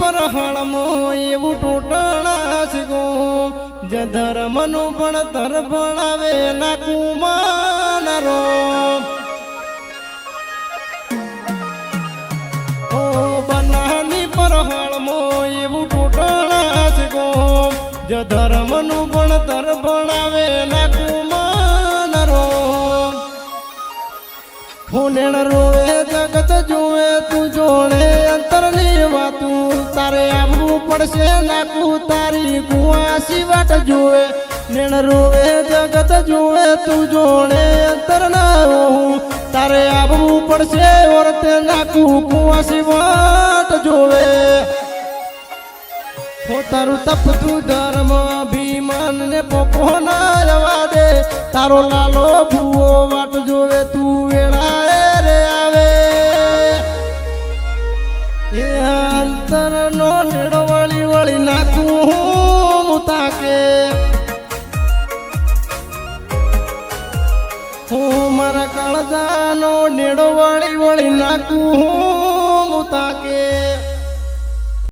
પર હળમો એવું ટોટણા છે ગો જે ધર્મનું ભણતર ભણાવે ના કુમાનરો. ઓ બનાની ભણતર ભણાવે ના કુમાનરો. ફૂલેણ રોવે, જગત જોવે તું જોડે અંતરની વાતું. તારે આવવું પડશે નાકું તારી કુવા વાટ જોવે નેણ રોવે, જગત જોવે તું જોડે અંતર હોવું તારે આવવું પડશે ઓરતે નાકું કુવા વાટ જોવે. હો તારું તપતું ધર્મ, અભિમાન ને પોપો ના રવા દે. તારો લાલો ભૂવો વાટ જોવે, તું વેળાએ રે આવે. એ અંતર નો નેડો વળી વળી નાખું હું તાકે હું મારા કાળજાનો નેડો વળી વળી નાખું હું તાકે